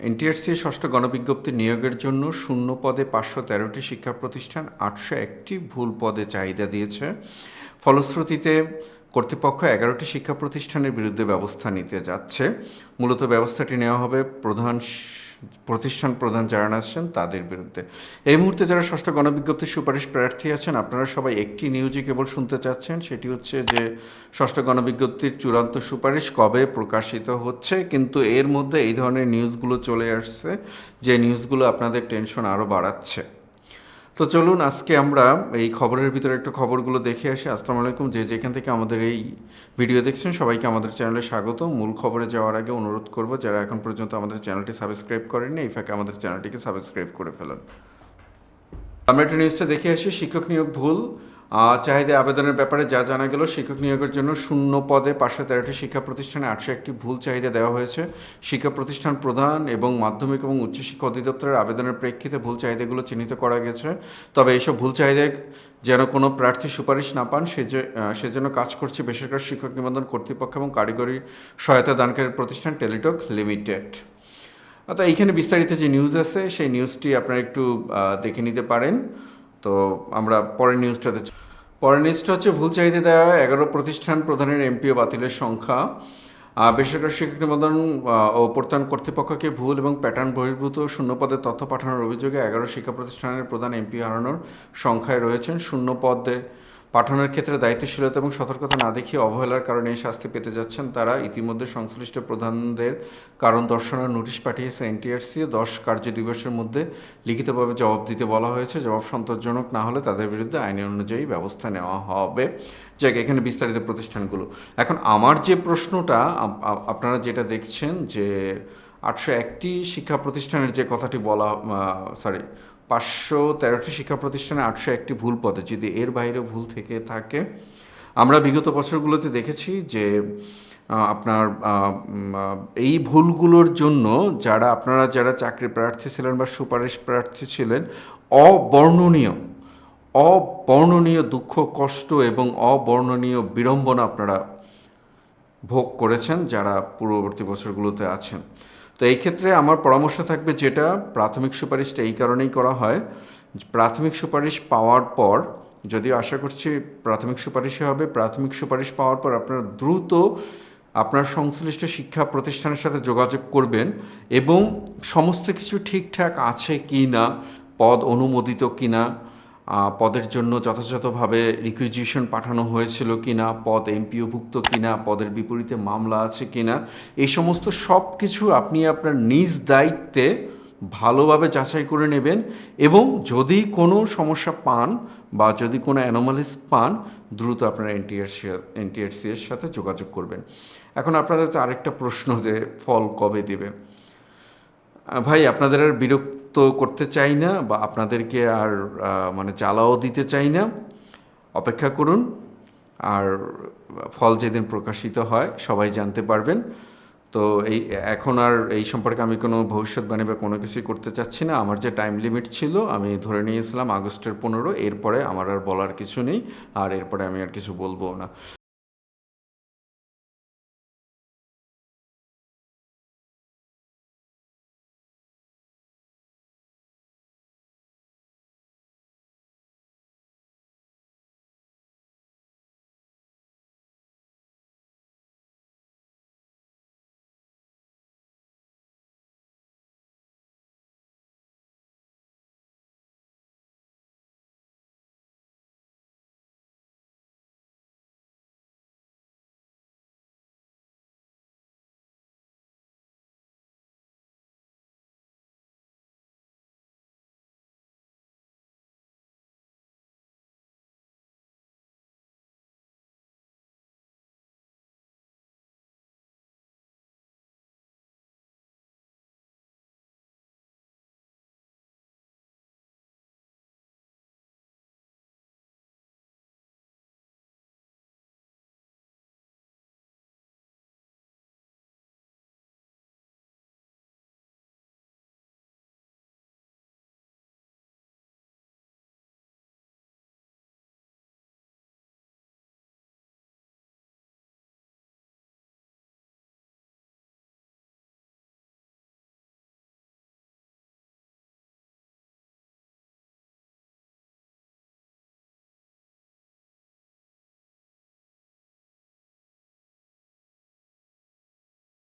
NTRC ষষ্ঠ গণবিজ্ঞপ্তি নিয়োগের জন্য শূন্য পদে পাঁচশো তেরোটি শিক্ষা প্রতিষ্ঠান আটশো একটি ভুল পদে চাহিদা দিয়েছে। ফলশ্রুতিতে কর্তৃপক্ষ এগারোটি শিক্ষা প্রতিষ্ঠানের বিরুদ্ধে ব্যবস্থা নিতে যাচ্ছে। মূলত ব্যবস্থাটি নেওয়া হবে প্রধান প্রতিষ্ঠান প্রধান যারা আসছেন তাদের বিরুদ্ধে। এই মুহূর্তে যারা ষষ্ঠ গণবিজ্ঞপ্তির সুপারিশ প্রার্থী আছেন, আপনারা সবাই একটি নিউজই কেবল শুনতে চাচ্ছেন, সেটি হচ্ছে যে ষষ্ঠ গণবিজ্ঞপ্তির চূড়ান্ত সুপারিশ কবে প্রকাশিত হচ্ছে, কিন্তু এর মধ্যে এই ধরনের নিউজগুলো চলে আসছে, যে নিউজগুলো আপনাদের টেনশন আরও বাড়াচ্ছে। তো চলুন আজকে আমরা এই খবরের ভিতরে একটু খবরগুলো দেখে আসি। আসসালামু আলাইকুম। যে যেখান থেকে আমাদের এই ভিডিও দেখছেন, সবাইকে আমাদের চ্যানেলে স্বাগত। মূল খবরে যাওয়ার আগে অনুরোধ করব, যারা এখন পর্যন্ত আমাদের চ্যানেলটি সাবস্ক্রাইব করেননি, এই ফাঁকে আমাদের চ্যানেলটিকে সাবস্ক্রাইব করে ফেলুন। আমরা একটা নিউজটা দেখে আসি। শিক্ষক নিয়োগ ভুল। চাহিদা আবেদনের ব্যাপারে যা জানা গেল, শিক্ষক নিয়োগের জন্য শূন্য পদে পাঁচশো তেরোটি শিক্ষা প্রতিষ্ঠানে আটশো একটি ভুল চাহিদা দেওয়া হয়েছে। শিক্ষা প্রতিষ্ঠান প্রধান এবং মাধ্যমিক এবং উচ্চশিক্ষা অধিদপ্তরের আবেদনের প্রেক্ষিতে ভুল চাহিদাগুলো চিহ্নিত করা গেছে। তবে এইসব ভুল চাহিদা যেন কোনো প্রার্থী সুপারিশ না পান সে যে- সেজন্য কাজ করছে বেসরকারি শিক্ষক নিবন্ধন কর্তৃপক্ষ এবং কারিগরি সহায়তা দানকারী প্রতিষ্ঠান টেলিটক লিমিটেড। তো এইখানে বিস্তারিত যে নিউজ আছে, সেই নিউজটি আপনারা একটু দেখে নিতে পারেন। তো আমরা পরের নিউজটাতে পরের নিউজটা হচ্ছে ভুল চাহিদা দেওয়া এগারো প্রতিষ্ঠান প্রধানের এমপিও বাতিলের সংখ্যা। বেসরকারি শিক্ষক নিবন্ধন ও প্রত্যয়ন কর্তৃপক্ষকে ভুল এবং প্যাটার্ন বহির্ভূত শূন্য পদে তথ্য পাঠানোর অভিযোগে এগারো শিক্ষা প্রতিষ্ঠানের প্রধান এমপি হারানোর সংখ্যায় রয়েছেন শূন্য পদে। পাঠানোর ক্ষেত্রে দায়িত্বশীলতা এবং সতর্কতা না দেখিয়ে অবহেলার কারণে এই শাস্তি পেতে যাচ্ছেন তারা। ইতিমধ্যে সংশ্লিষ্ট প্রধানদের কারণ দর্শানোর নোটিশ পাঠিয়েছে এনটিআরসি। দশ কার্য দিবসের মধ্যে লিখিতভাবে জবাব দিতে বলা হয়েছে। জবাব সন্তোষজনক না হলে তাদের বিরুদ্ধে আইন অনুযায়ী ব্যবস্থা নেওয়া হবে। যাক, এখানে বিস্তারিত প্রতিষ্ঠানগুলো। এখন আমার যে প্রশ্নটা, আপ- আপ- আপনারা যেটা দেখছেন যে আটশো একটি শিক্ষা প্রতিষ্ঠানের যে কথাটি বলা সরি পাঁচশো তেরোটি শিক্ষা প্রতিষ্ঠানে আটশো একটি ভুল পদে। যদি এর বাইরে ভুল থেকে থাকে, আমরা বিগত বছরগুলোতে দেখেছি যে আপনার এই ভুলগুলোর জন্য যারা, আপনারা যারা চাকরি প্রার্থী ছিলেন বা সুপারিশ প্রার্থী ছিলেন, অবর্ণনীয় অবর্ণনীয় দুঃখ, কষ্ট এবং অবর্ণনীয় বিড়ম্বনা আপনারা ভোগ করেছেন যারা পূর্ববর্তী বছরগুলোতে আছেন। তো এই ক্ষেত্রে আমার পরামর্শ থাকবে যেটা প্রাথমিক সুপারিশটা এই কারণেই করা হয়। প্রাথমিক সুপারিশ পাওয়ার পর, যদিও আশা করছি প্রাথমিক সুপারিশে হবে, প্রাথমিক সুপারিশ পাওয়ার পর আপনারা দ্রুত আপনার সংশ্লিষ্ট শিক্ষা প্রতিষ্ঠানের সাথে যোগাযোগ করবেন এবং সমস্ত কিছু ঠিকঠাক আছে কি না পদ অনুমোদিত কি না পদের জন্য যথাযথভাবে রিকুইজিশন পাঠানো হয়েছিল কিনা, পদ এমপিওভুক্ত কিনা, পদের বিপরীতে মামলা আছে কিনা, এই সমস্ত সব কিছু আপনি আপনার নিজ দায়িত্বে ভালোভাবে যাচাই করে নেবেন এবং যদি কোনো সমস্যা পান বা যদি কোনো অ্যানোমালিস পান, দ্রুত আপনারা এনটিআরসি এনটিআরসি এর সাথে যোগাযোগ করবেন। এখন আপনাদের তো আরেকটা প্রশ্ন যে ফল কবে দেবে? ভাই, আপনাদের আর বিরক্ত করতে চাই না বা আপনাদেরকে আর মানে জ্বালাও দিতে চাই না, অপেক্ষা করুন। আর ফল যেদিন প্রকাশিত হয়, সবাই জানতে পারবেন। তো এই, এখন আর এই সম্পর্কে আমি কোনো ভবিষ্যৎবাণী বা কোনো কিছুই করতে চাচ্ছি না। আমার যে টাইম লিমিট ছিল, আমি ধরে নিয়েছিলাম আগস্টের পনেরো, এরপরে আমার আর বলার কিছু নেই, আর এরপরে আমি আর কিছু বলব না।